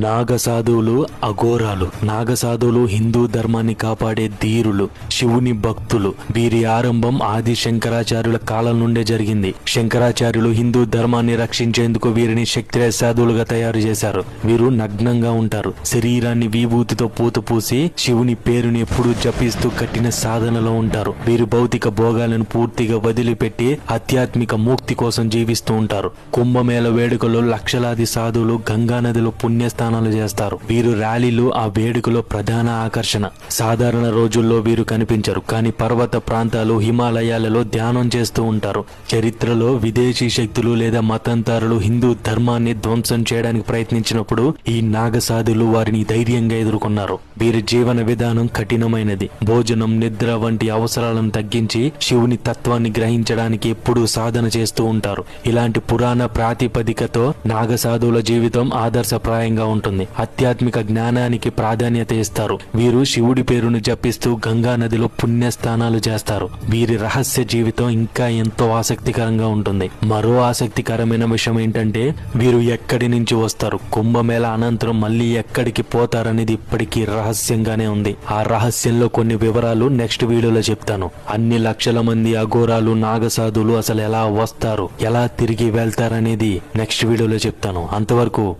నాగసాధువులు అఘోరాలు. నాగసాధువులు హిందూ ధర్మాన్ని కాపాడే ధీరులు శివుని భక్తులు. వీరి ఆరంభం ఆది శంకరాచార్యుల కాలం నుండే జరిగింది. శంకరాచార్యులు హిందూ ధర్మాన్ని రక్షించేందుకు వీరిని శక్తిరే సాధువులుగా తయారు చేశారు. వీరు నగ్నంగా ఉంటారు. శరీరాన్ని విభూతితో పూత పూసి శివుని పేరుని ఎప్పుడూ జపిస్తూ కట్టిన సాధనలో ఉంటారు. వీరు భౌతిక భోగాలను పూర్తిగా వదిలిపెట్టి ఆధ్యాత్మిక ముక్తి కోసం జీవిస్తూ ఉంటారు. కుంభమేళ వేడుకలో లక్షలాది సాధువులు గంగా నదిలో పుణ్యస్నానాలు చేస్తారు. వీరు ర్యాలీలు ఆ వేడుకలో ప్రధాన ఆకర్షణ. సాధారణ రోజుల్లో వీరు కనిపించరు కానీ పర్వత ప్రాంతాలు హిమాలయాలలో ధ్యానం చేస్తూ ఉంటారు. చరిత్రలో విదేశీ శక్తులు లేదా మతంతారులు హిందూ ధర్మాన్ని ధ్వంసం చేయడానికి ప్రయత్నించినప్పుడు ఈ నాగసాధులు వారిని ధైర్యంగా ఎదుర్కొన్నారు. వీరి జీవన విధానం కఠినమైనది. భోజనం నిద్ర వంటి అవసరాలను తగ్గించి శివుని తత్వాన్ని గ్రహించడానికి ఎప్పుడూ సాధన చేస్తూ ఉంటారు. ఇలాంటి పురాణ ప్రాతిపదికతో నాగసాధువుల జీవితం ఆదర్శప్రాయంగా ఉంటుంది. ఆధ్యాత్మిక జ్ఞానానికి ప్రాధాన్యత ఇస్తారు. వీరు శివుడి పేరును జపిస్తూ గంగా నదిలో పుణ్యస్నానాలు చేస్తారు. వీరి రహస్య జీవితం ఇంకా ఎంతో ఆసక్తికరంగా ఉంటుంది. మరో ఆసక్తికరమైన విషయం ఏంటంటే వీరు ఎక్కడి నుంచి వస్తారు? కుంభమేళ అనంతరం మళ్ళీ ఎక్కడికి పోతారనేది ఇప్పటికీ రహస్యంగానే ఉంది. ఆ రహస్యంలో కొన్ని వివరాలు నెక్స్ట్ వీడియోలో చెప్తాను. అన్ని లక్షల మంది అఘోరాలు నాగసాధులు అసలు ఎలా వస్తారు? ఎలా తిరిగి వెళ్తారనేది నెక్స్ట్ వీడియోలో చెప్తాను. అంతవరకు